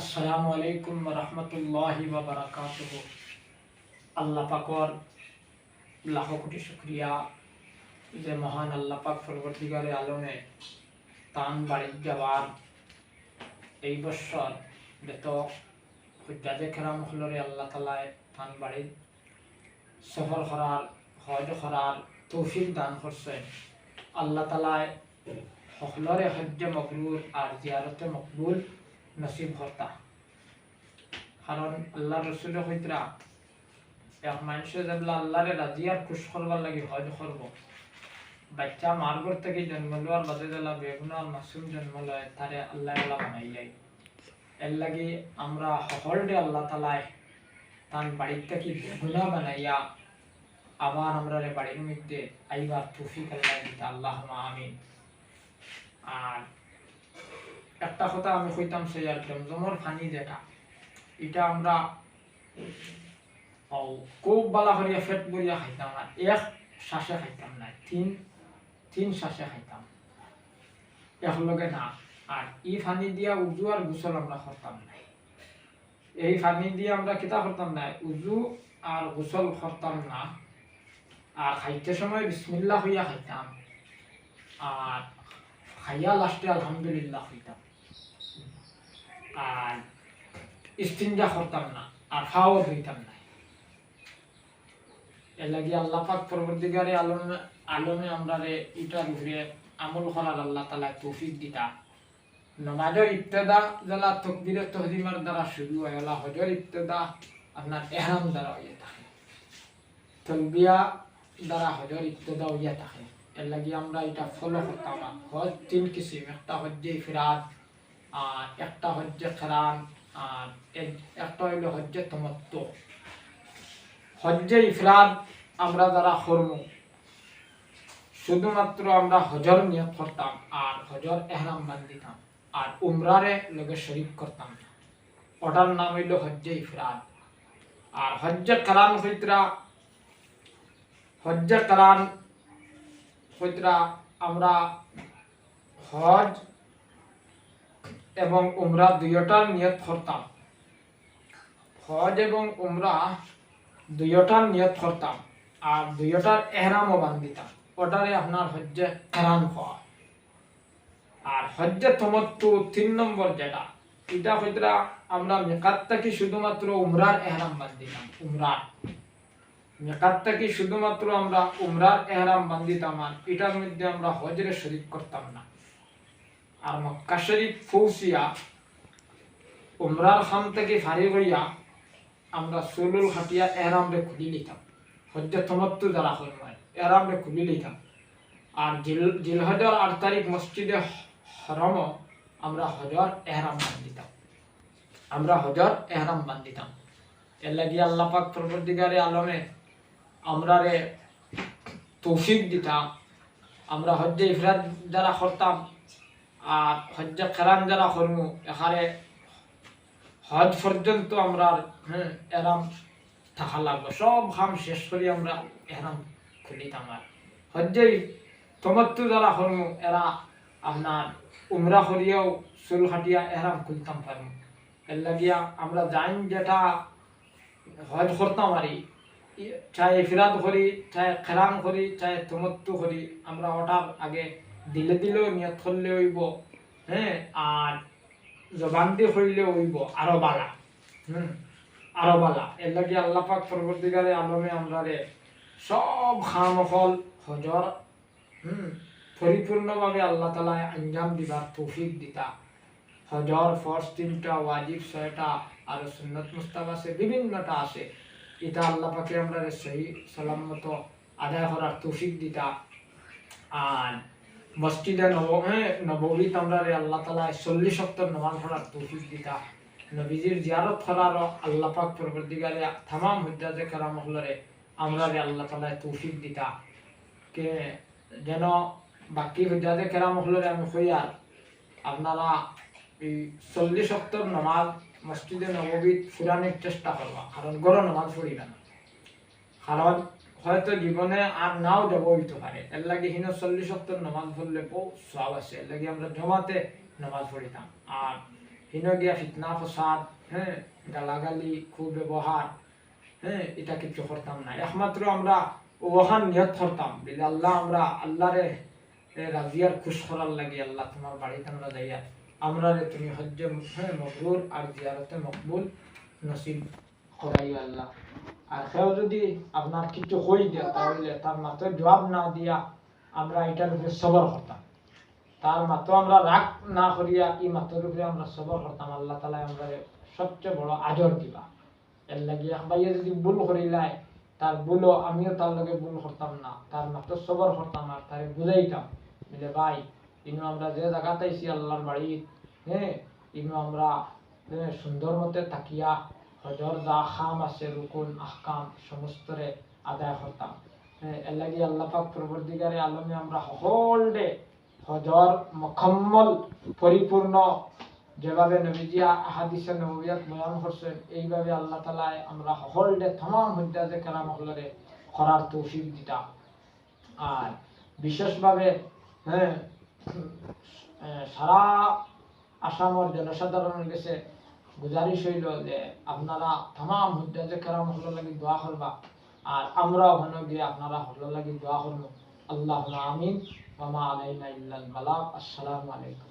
আসসালামু আলাইকুম রহমতুল্লাহি বারাকাতুহ। আল্লাহ পাকর লাখো কোটি শুক্রিয়া যে মহান আল্লাহ পাক পরবর্তীকালে আলমে তান বাড়ির যাওয়ার এই বছর বেত হুজাজে খেরাম হলরে আল্লাহ তালায় তান বাড়ির সফর করার, হজ করার তৌফিক দান করছে। আল্লাহ তালায় হলরে হজ্জে মকবুল আর জিয়ারতে মকবুল নসিব হতা কারণ আল্লাহ রসুলের হইতরা এক মানুষে যেগুলা আল্লাহরে রাজি আর খুশ করবার লাগে হজ করব। বাচ্চা মারগর থেকে জন্ম লওয়ার বাদে দিলা বেগুন আর মাসুম জন্ম লয়, তারে আল্লাহ আল্লাহ বানাই যায় এর লাগে আমরা সকলরে আল্লাহ তালায় তার বাড়ির থেকে বেগুনা বানাইয়া আবার আমরা বাড়ির মধ্যে আইবার তুফিক আল্লাহ দিতে আল্লাহ আমিন। আর একটা কথা আমি কইতাম সেই আর জমজমর পানি যেটা, এটা আমরা ও খুব বালা করিয়া ফেট করিয়া খাইতাম না এক শ্বাসে খাইতাম না, তিন তিন শ্বাসে খাইতাম। একলগে না, আর ই পানি দিয়া উজু আর গোসল আমরা করতাম না। এই ফানি দিয়ে আমরা কিতা করতাম না, উজু আর গোসল করতাম না। আর খাইতে সময় বিসমিল্লাহ হইয়া খাইতাম। আর খাইয়া লাস্টে আলহামদুলিল্লাহ হইতাম। আর ইস্তিনজা করতাম না, আর না। পরবর্তীকারে আলমে আমরা আমল করার আল্লাহ তালা তৌফিক দিতা। নমাজের যারা তকবিরের তহদিমার দ্বারা শুরু হজর আপনার এহরাম দ্বারা হইয়া থাকে। তলবিয়া দ্বারা হজর ইত্তেদা হইয়া থাকে। এর লাগি আমরা এটা ফলো করতাম হজ তিন কিসিম, একটা হজ্জে একটা হজ্জে খেরান আর একটা হইল হজ্জে তমত্ত হজ্জে ইফরাদ আমরা যারা করব শুধুমাত্র আমরা হজর নিয়ত করতাম আর হজর এহরাম বান্ধিতাম আর উমরারে লগে শরিক করতাম। ওটার নাম হইল হজ্জে ইফরাদ। আর হজ্জে কালান হইতরা, হজ্জে কালান হইতরা আমরা হজ এবং উমরা দুইটার নিয়ত করতাম হজ এবং উমরা দুইটার নিয়ত করতাম আর দুইটার এহরামও বান্ধিতাম। ওটারে আপনার হজ্জে এহরাম হওয়া আর হজ্জে তমত্তু তিন নম্বর যেটা, এটা হইতরা আমরা মেকাত থেকে শুধুমাত্র উমরার এহরাম বান্ধিতাম, উমরার। মেকাত থেকে শুধুমাত্র আমরা উমরার এহরাম বান্ধিতাম আর এটার মধ্যে আমরা হজরে শরিক করতাম না। আর মক্কা শরীফ ফৌসিয়া উমরার খাম থেকে ফারি হইয়া আমরা সুলুল খাটিয়া এহরামরে খুলি লিতাম হজ্জে তমত্তু যারা হয় এহরামরে খুলি লিতাম আর জিল, জিলহজর আট তারিখ মসজিদে হরম আমরা হজর এহরাম বান্ধিতাম আমরা হজর এহরাম বান্ধিতাম এর লাগি আল্লাহ পাক পরবর্তীকারে আলমে আমরা রে তৌফিক দিতাম। আমরা হজ্জে ইফরাদ যারা করতাম। আর হজ্জে খেরান যারা করমু এখানে হজ পর্যন্ত আমরা হ্যাঁ এরাম থাকা লাগবে। সব খাম শেষ করি আমরা এরাম খুলিতাম আর। হজ্জে তমত্তু যারা করমু এরা আপনার উমরা করিয়াও চুল খাটিয়া এরাম খুলতাম পারমু। এর লাগিয়া আমরা জাইন যেটা হজ করতাম আরি চাই ফিরাদ করি চাই খেরাম করি চাই তমত্তু করি আমরা ওটার আগে দিলে দিলেও নিয়ত করলে হইব হ্যাঁ আর জবান দিয়ে হইলে হইব, আরও বালা, হুম? আরও বালা। এর লাগে আল্লাহ পাক পরবর্তীকালে আলমে আমরা রে সব খামফল হজর, হুম? পরিপূর্ণভাবে আল্লাহ তালায় আঞ্জাম দিবার তৌফিক দিতা। হজর ফর্স তিনটা, ওয়াজিব ছয়টা, আর সুন্নত মুস্তাব আছে বিভিন্নটা আছে। এটা আল্লাহ পাকে আমরা সহি সালামত আদায় করার তৌফিক দিতা। আর মসজিদে নব হ্যাঁ নবীত আমরা আল্লাহ তালা চল্লিশ সপ্তাহ নমাজ পড়ার তৌফিক দিতা। নবীজির জিয়ারত করার আল্লাহ পাক পরবর্তীকারে তামাম হুজ্জাজে কারাম হলরে আমরা আল্লাহ তালা তৌফিক দিতা। কে যেন বাকি হুজ্জাজে কেরাম হলরে আমি কইয়ার আপনারা এই চল্লিশ সপ্তাহ নমাজ মসজিদে নবীত ফুরানোর চেষ্টা করবা, কারণ গরম নমাজ পড়িবা না। কারণ হয়তো জীবনে আর নাও যাব হইতে পারে এর লাগে হিন চল্লিশ সত্তর নামাজ পড়লে বহু সব আছে। এর লাগে আমরা জমাতে নামাজ পড়িতাম আর হিন গিয়া ফিতনা, ফসাদ হ্যাঁ গালাগালি খুব ব্যবহার হ্যাঁ এটা কিছু করতাম না একমাত্র আমরা ওহান নিয়ত করতাম বলে আল্লাহ আমরা আল্লাহরে রাজিয়ার খুশ করার লাগে আল্লাহ তোমার বাড়িতে আমরা যাইয়া আমরা রে তুমি হজ্জে মকবুল আর জিয়ারতে মকবুল নসিব করাই আল্লাহ। আর সেও যদি আপনার কিছু হই দেয় তাহলে তার মাত্র জবাব না দিয়া আমরা এটার উপরে সবর করতাম। তার মাত্র আমরা রাগ না করিয়া এই মাত্রের উপরে আমরা সবর করতাম। আল্লাহ তালা আমরা সবচেয়ে বড় আজর দিবা। এর লাগি একবাইয়ে যদি ভুল করিলাই তার ভুলও আমিও তার লগে ভুল করতাম না। তার মাত্র সবর করতাম আর তারে বুঝাইতাম বলে ভাই ইনু আমরা যে জায়গাতে আল্লাহর বাড়ি হ্যাঁ ইনু আমরা হ্যাঁ, সুন্দর মতে তাকিয়া হজর যা খাম আছে, রুকুন, আহকাম সমস্তরে আদায় করতাম এর লাগি পরবর্তীকারে আলমে আমরা সকল ডে হজর মকম্মল পরিপূর্ণ যেভাবে নবীজি হাদিসে নবীয়াত বয়ান করছেন এইভাবে আল্লাহ তালায় আমরা সকল ডে তমাম হজ্জাজে কেরাম হলরে করার তৌফিক দিতা আর বিশেষভাবে হ্যাঁ সারা আসামের জনসাধারণের কাছে গুজারিশ হইল যে আপনারা তমাম হুদ্দাজে কেরাম হল লাগি দোয়া করবা, আর আমরা হন গিয়ে আপনারা হল লাগি দোয়া করব। আল্লাহ আমিন। মামা আলাইনা ইল্লাল বালাক আসসালামু আলাইকুম।